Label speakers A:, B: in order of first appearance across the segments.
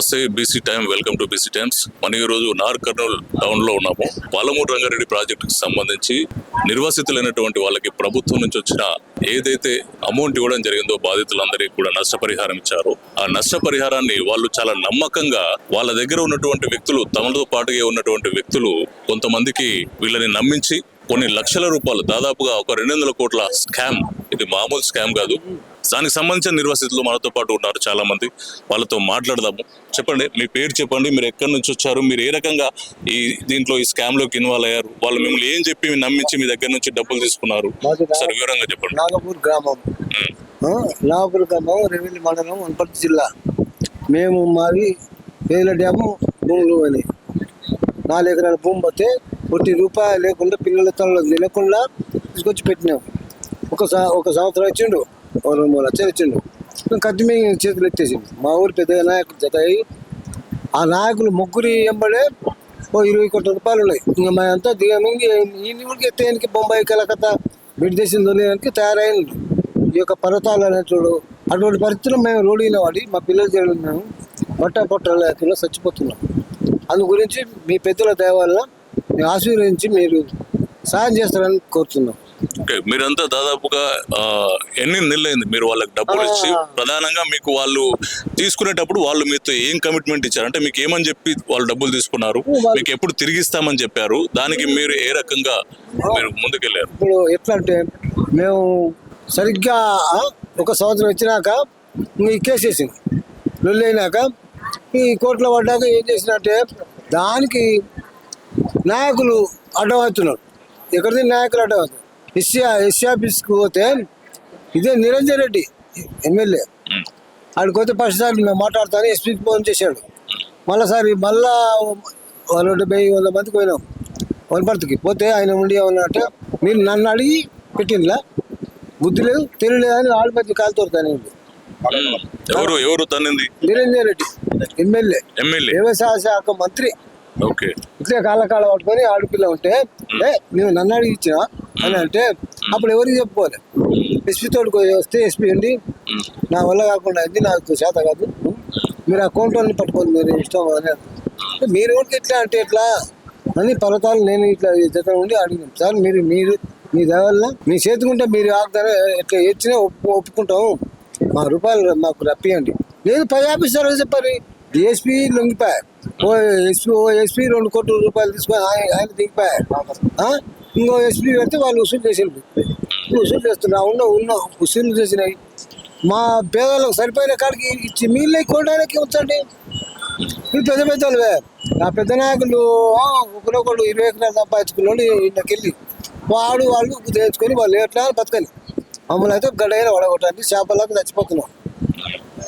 A: నమస్తే BC time welcome to BC times మనం ఈ రోజు నార్ కర్నూల్ టౌన్లో ఉన్నాము. పాలమూరు రంగారెడ్డి ప్రాజెక్టుకి సంబంధించి నిర్వాసితులైనటువంటి వాళ్ళకి ప్రభుత్వం నుంచి వచ్చిన ఏదైతే అమౌంట్ ఇవ్వడం జరిగిందో బాధితులందరికీ కూడా నష్టపరిహారం ఇచ్చారు. ఆ నష్టపరిహారాన్ని వాళ్ళు చాలా నమ్మకంగా వాళ్ళ దగ్గర ఉన్నటువంటి వ్యక్తులు తమతో పాటుగా ఉన్నటువంటి వ్యక్తులు కొంతమందికి వీళ్ళని నమ్మించి కొన్ని లక్షల రూపాయలు దాదాపుగా ఒక రెండు వందల కోట్ల స్కామ్. ఇది మామూలు స్కామ్ కాదు. దానికి సంబంధించిన నిర్వాసితులు మనతో పాటు ఉన్నారు చాలా మంది వాళ్ళతో మాట్లాడదాము. చెప్పండి మీ పేరు చెప్పండి మీరు ఎక్కడి నుంచి వచ్చారు మీరు ఏ రకంగా ఈ దీంట్లో ఈ స్కామ్లోకి ఇన్వాల్వ్ అయ్యారు వాళ్ళు మిమ్మల్ని ఏం చెప్పి నమ్మించి మీ దగ్గర నుంచి డబ్బులు తీసుకున్నారు? సార్ వివరంగా చెప్పండి.
B: నాగపూర్ గ్రామం. నాగపూర్ గ్రామం రెవెన్యూ మండలం వనపర్తి జిల్లా. మేము మావి వేల డ్యాము భూములు అని. నాలుగు ఎకరాల భూమి పోతే కొట్టి రూపాయలు లేకుండా పిల్లల తలలో నిలకుండా తీసుకొచ్చి పెట్టినాం. ఒక సా- ఒక సంవత్సరం ఇచ్చిండు ఓ రెండు మూడు లక్షలు ఇచ్చిండు. కత్తి చేతులు ఎత్తేసిండు. మా ఊరు పెద్ద నాయకులు జత అయ్యి ఆ నాయకులు ముగ్గురి ఎంబడే ఓ ఇరవై కోట్ల రూపాయలు ఉన్నాయి. ఇంకా మా అంతా దిగమింగి ఈ ఊరికి ఎత్తేయడానికి బొంబాయి కలకత్తా విడిదేశం దొరికి తయారైంది. ఈ యొక్క పర్వతాలు అనేటుడు అటువంటి పరిస్థితులు మేము రోడ్డు వాడి మా పిల్లలు చేయడం మేము బట్ట పొట్ట లేకుండా చచ్చిపోతున్నాం. అందు గురించి మీ పెద్దల దయ మేము ఆశీర్వదించి మీరు సాయం చేస్తారని కోరుతున్నాం.
A: ఓకే మీరంతా దాదాపుగా ఎన్ని నెలలైంది మీరు వాళ్ళకి డబ్బులు ఇచ్చి. ప్రధానంగా మీకు వాళ్ళు తీసుకునేటప్పుడు వాళ్ళు మీతో ఏం కమిట్మెంట్ ఇచ్చారు? అంటే మీకు ఏమని చెప్పి వాళ్ళు డబ్బులు తీసుకున్నారు? మీకు ఎప్పుడు తిరిగిస్తామని చెప్పారు? దానికి మీరు ఏ రకంగా మీరు ముందుకెళ్ళారు?
B: ఇప్పుడు ఎట్లా అంటే మేము సరిగ్గా ఒక సంవత్సరం వచ్చినాక ఈ కేసు వేసింది. లొల్లి అయినాక ఈ కోర్టులో పడ్డాక ఏం చేసినట్టే దానికి నాయకులు అడ్డమవుతున్నారు. ఎక్కడిది నాయకులు అడ్డమవుతున్నారు? ఎస్సీ ఎస్సీ ఆఫీస్కి పోతే ఇదే నిరంజన్ రెడ్డి ఎమ్మెల్యే. ఆడికి పోతే ఫస్ట్ సార్ మేము మాట్లాడతాను ఎస్పీకి ఫోన్ చేశాడు. మళ్ళా సార్ మళ్ళా వాళ్ళు డెబ్బై వంద మందికి పోయినాం. వనపర్తికి పోతే ఆయన ఉండి ఏమన్నా అంటే మీరు నన్ను అడిగి పెట్టిందిలా బుద్ధి లేదు తెలియలేదు అని మధ్య కాలు తోరుతాను
A: ఉమ్. ఎవరు ఎవరు తన్నింది?
B: నిరంజన్ రెడ్డి ఎమ్మెల్యే.
A: ఎమ్మెల్యే.
B: వ్యవసాయ శాఖ మంత్రి.
A: ఓకే.
B: ఇట్లే కాళ్ళ కాళ్ళ పట్టుకొని ఆడపిల్ల ఉంటే నువ్వు నన్ను అడిగి ఇచ్చినా? అని అంటే అప్పుడు ఎవరికి చెప్పుకోవాలి ఎస్పీ తోడుకు వస్తే ఎస్పీ అండి నా వల్ల కాకుండా అయింది నాకు చేత కాదు. మీరు అకౌంట్ అన్ని పట్టుకోండి మీరు ఇష్టం అని మీరు ఊరికి ఎట్లా అంటే ఎట్లా? అని పర్వతాలు నేను ఇట్లా జత ఉండి అడిగాను. సార్ మీరు మీరు మీ దగ్గర మీ చేతుకుంటే మీరు ఆగుతారా ఎట్లా ఇచ్చినా ఒప్పు ఒప్పుకుంటాం మా రూపాయలు మాకు రప్పియండి. లేదు పై ఆఫీసర్ చెప్పారు డిఎస్పీ లొంగిపోయా. ఓ ఎస్పీ ఓ ఎస్పీ రెండు కోట్ల రూపాయలు తీసుకొని ఆయన ఆయన దిగిపోయా. ఇంకో ఎస్పీ పెడితే వాళ్ళు వసూలు చేసిండు వసూలు చేస్తున్నా ఉన్న ఉన్న వసూలు చేసినాయి. మా పేదలకు సరిపోయిన కాడికి ఇచ్చి మీళ్ళే కొనడానికి ఉంచండి. మీరు పెద్ద పెద్ద వాళ్ళవే. ఆ పెద్ద నాయకులు ఆ, ఇరవై ఎకరాలు సంపాదించుకున్నాడు ఇంటికెళ్ళి వాడు వాళ్ళు తెచ్చుకొని వాళ్ళు ఎట్లా బతకాలి. మమ్మల్ని అయితే గడైన వడగొట్టండి చేపలకు చచ్చిపోతున్నాం.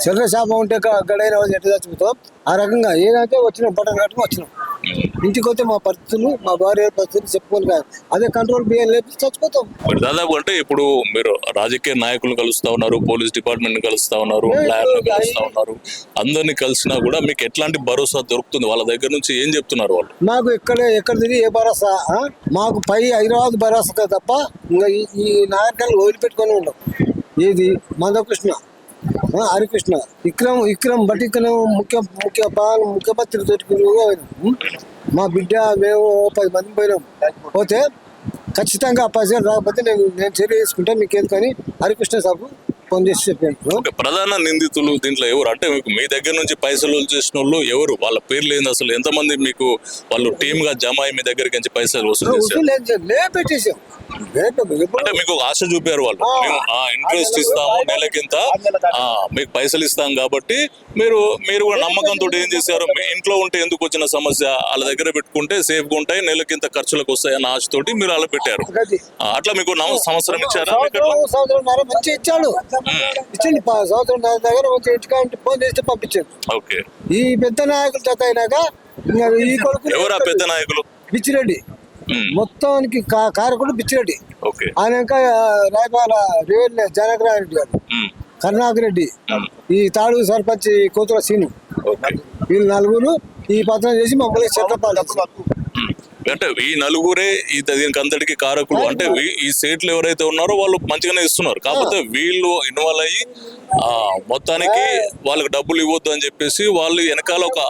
B: చిన్న చేప ఉంటే గడైన ఎట్లా చచ్చిపోతాం? ఆ రకంగా ఏదైతే వచ్చినాం బట్టలు కట్టుకుని వచ్చినాం. ఇంటికి వస్తే మా పరిస్థితులు మా భార్య పరిస్థితులు చెప్పుకొని కాదు. అదే కంట్రోల్ బియ్యం లేపి చచ్చిపోతాం.
A: మీరు దాదాపు అంటే ఇప్పుడు మీరు రాజకీయ నాయకులను కలుస్తా ఉన్నారు పోలీస్ డిపార్ట్మెంట్ కలుస్తా ఉన్నారు కలుస్తా ఉన్నారు. అందరినీ కలిసినా కూడా మీకు ఎట్లాంటి భరోసా దొరుకుతుంది? వాళ్ళ దగ్గర నుంచి ఏం చెప్తున్నారు వాళ్ళు?
B: మాకు ఎక్కడ ఎక్కడ తిరిగి ఏ భరోసా? మాకు పై హైదరాబాద్ భరోసా తప్ప ఇంకా ఈ నాయకులు వదిలిపెట్టుకొని ఉండవు. ఏది? మందకృష్ణ. హరికృష్ణ. విక్రమ్ విక్రమ్ బట్ విక్రమ్ ముఖ్య ముఖ్య పాలన ముఖ్యమంత్రి తోటి మా బిడ్డ మేము ఓ పది మంది పోయినాం. పోతే ఖచ్చితంగా ఆ రాకపోతే నేను నేను చర్య తీసుకుంటా మీకు ఎందుకని హరికృష్ణ సాబు ఫోన్ చేసి చెప్పాను
A: ఒక ప్రధాన నిందితులు దీంట్లో ఎవరు? అంటే మీకు మీ దగ్గర నుంచి పైసలు చేసిన వాళ్ళు ఎవరు? వాళ్ళ పేర్లు ఏంది అసలు? ఎంతమంది మీకు వాళ్ళు టీమ్గా జమ అయ్యి మీ దగ్గరికి నుంచి పైసలు వసూలు చేశారు? అంటే మీకు ఆశ చూపారు వాళ్ళు. మేము ఇంట్రెస్ట్ ఇస్తాము నెలకింత మీకు పైసలు ఇస్తాం కాబట్టి మీరు మీరు కూడా నమ్మకంతో ఏం చేశారు? మీ ఇంట్లో ఉంటే ఎందుకు వచ్చిన సమస్య? వాళ్ళ దగ్గర పెట్టుకుంటే సేఫ్గా ఉంటాయి నెలకింత ఖర్చులకు వస్తాయి అన్న ఆశతోటి మీరు అలా పెట్టారు. అట్లా మీకు సంవత్సరం ఇచ్చారా?
B: ఇచ్చాడు. ఇచ్చింది సంవత్సరంన్నర దగ్గర మంచి ఇంటికాంటి ఫోన్ చేస్తే పంపించాడు.
A: ఓకే.
B: ఈ పెద్ద నాయకులు జత అయినాక ఈ కొడుకు
A: ఎవరు ఆ పెద్ద నాయకులు?
B: బిచ్చిరెడ్డి. మొత్తానికి కారకుడు బిచ్చిరెడ్డి. ఆయన ఇంకా రాయపాల రేవెల్ జనకరారెడ్డి గారు. కరుణాకర్ రెడ్డి ఈ తాడు సర్పంచ్ కోతుల సీను. వీళ్ళు నలుగురు ఈ పత్రం చేసి మమ్మల్ని చెట్లపాలు
A: ఉమ్. అంటే ఈ నలుగురే ఈ దీనికి అంతటికి కారకులు. అంటే ఈ సేట్లు ఎవరైతే ఉన్నారో వాళ్ళు మంచిగానే ఇస్తున్నారు. కాకపోతే వీళ్ళు ఇన్వాల్వ్ అయ్యి ఆ మొత్తానికి వాళ్ళకి డబ్బులు ఇవ్వద్దు అని చెప్పేసి వాళ్ళు వెనకాల ఒక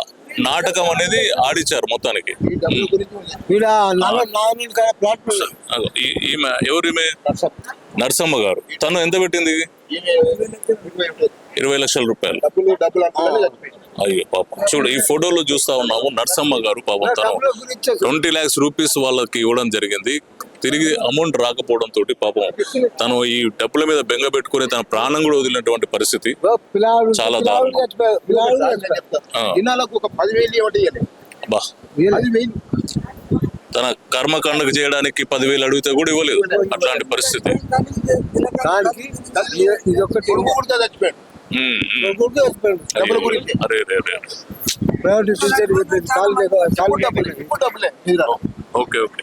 A: నాటకం అనేది ఆడిచ్చారు మొత్తానికి. ఈమె ఎవరు ఈమె? నరసమ్మ. గారు. తను ఎంత పెట్టింది? ఇరవై లక్షల రూపాయలు. అయ్యో పాపం. చూడు ఈ ఫోటోలో చూస్తా ఉన్నాము నరసమ్మ గారు పాపం తను. ట్వంటీ ల్యాక్స్ రూపీస్ వాళ్ళకి ఇవ్వడం జరిగింది. తిరిగి అమౌంట్ రాకపోవడం తోటి పాపం తను ఈ డబ్బుల మీద బెంగ పెట్టుకుని తన ప్రాణం కూడా వదిలినటువంటి పరిస్థితి. చాలా తన కర్మకాండకు చేయడానికి పదివేలు అడిగితే కూడా ఇవ్వలేదు. అట్లాంటి పరిస్థితి. Okay okay.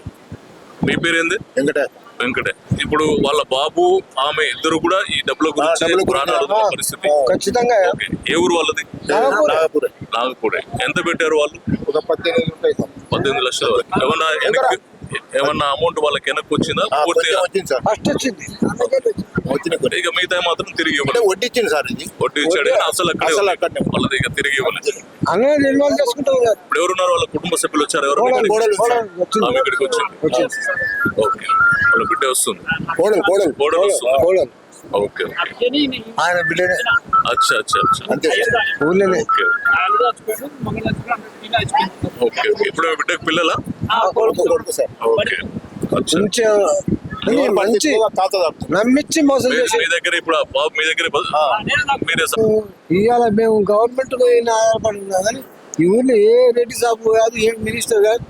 A: మీ పేరేంది?
C: వెంకట.
A: వెంకటే. ఇప్పుడు వాళ్ళ బాబు ఆమె ఇద్దరు కూడా ఈ డబ్బుల గురించి. ప్రాణాలు పరిస్థితి.
B: ఖచ్చితంగా
A: ఓకే. ఏ ఊరు వాళ్ళది?
B: నాగపూర్.
A: ఎంత పెట్టారు వాళ్ళు?
C: ఒక పద్దెనిమిది
A: పద్దెనిమిది లక్షలు. ఏమన్నా అమౌంట్ వాళ్ళకి వెనక్కి వచ్చిందా? పూర్తిగా?
C: కొంచెం వచ్చింది సార్.
B: ఫస్ట్ వచ్చింది.
C: వచ్చిన కొన్ని
A: ఇక మిగతా మాత్రం తిరిగి
C: అంటే
A: ఇవ్వలేదు
C: వడ్డిచ్చింది సార్ ఇది.
A: వడ్డీ ఇచ్చాడు అసలు అక్కడే
C: అసలు.
A: వాళ్ళది ఇక తిరిగి ఇవ్వలేదు.
B: కదా?
A: ఇప్పుడు ఎవరున్నారు? వాళ్ళ కుటుంబ సభ్యులు వచ్చారు? ఎవరు ఇక్కడికి?
B: వచ్చింది.
A: ఆమె ఇక్కడికి వచ్చింది.
B: వచ్చింది.
A: ఓకే. వాళ్ళ బిడ్డ వస్తుంది.
C: కోడలు కోడలు.
A: కోడలు వస్తుంది.
B: కోడలు.
A: ఓకే
B: ఆయన బిడ్డనే.
A: అచ్చా అచ్చా అచ్చా.
C: అంతే.
B: ఊళ్ళోనే
A: ఓకే. Okay okay. ఇప్పుడు మీ బిడ్డకు పిల్లలా?
C: కొడుకు కొడుకు. సార్.
A: ఓకే. అచ్చా.
B: మంచి ఇది మంచి
C: తాత తాత
B: నమ్మించి మోసం
A: మీ-
B: చేసి
A: మీ దగ్గర ఇప్పుడు ఆ బాబు మీ దగ్గర మీరే
B: ఇవాళ మేము గవర్నమెంట్ ఆధారపడి కానీ ఈ ఊర్లో ఏ రెడ్డి సాబు కాదు ఏ మినిస్టర్ కాదు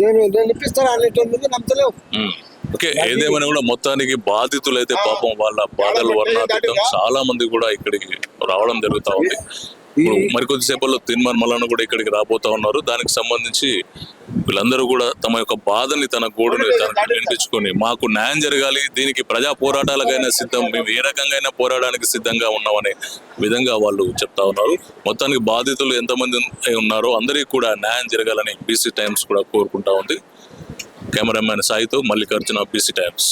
B: దేని దేని ఇప్పిస్తారు అనేటువంటి నమ్మతలేవు.
A: ఓకే ఏదేమైనా కూడా మొత్తానికి బాధితులు అయితే పాపం వాళ్ళ బాధలు వర్ణాతీతం చాలా మంది కూడా ఇక్కడికి రావడం జరుగుతా ఉంది. ఇప్పుడు మరికొద్ది సేపట్లో తిన్మన్ మల్లన్న కూడా ఇక్కడికి రాబోతా ఉన్నారు. దానికి సంబంధించి వీళ్ళందరూ కూడా తమ యొక్క బాధని తన గోడుని తనకు వినిపించుకొని మాకు న్యాయం జరగాలి దీనికి ప్రజా పోరాటాలకైనా సిద్ధం మేము ఏ రకంగా అయినా పోరాడడానికి సిద్ధంగా ఉన్నామనే విధంగా వాళ్ళు చెప్తా ఉన్నారు. మొత్తానికి బాధితులు ఎంతమంది ఉన్నారో అందరికీ కూడా న్యాయం జరగాలని బీసీ టైమ్స్ కూడా కోరుకుంటా ఉంది. కెమెరామ్యాన్ సాయితో మల్లికార్జున బీసీ టైమ్స్.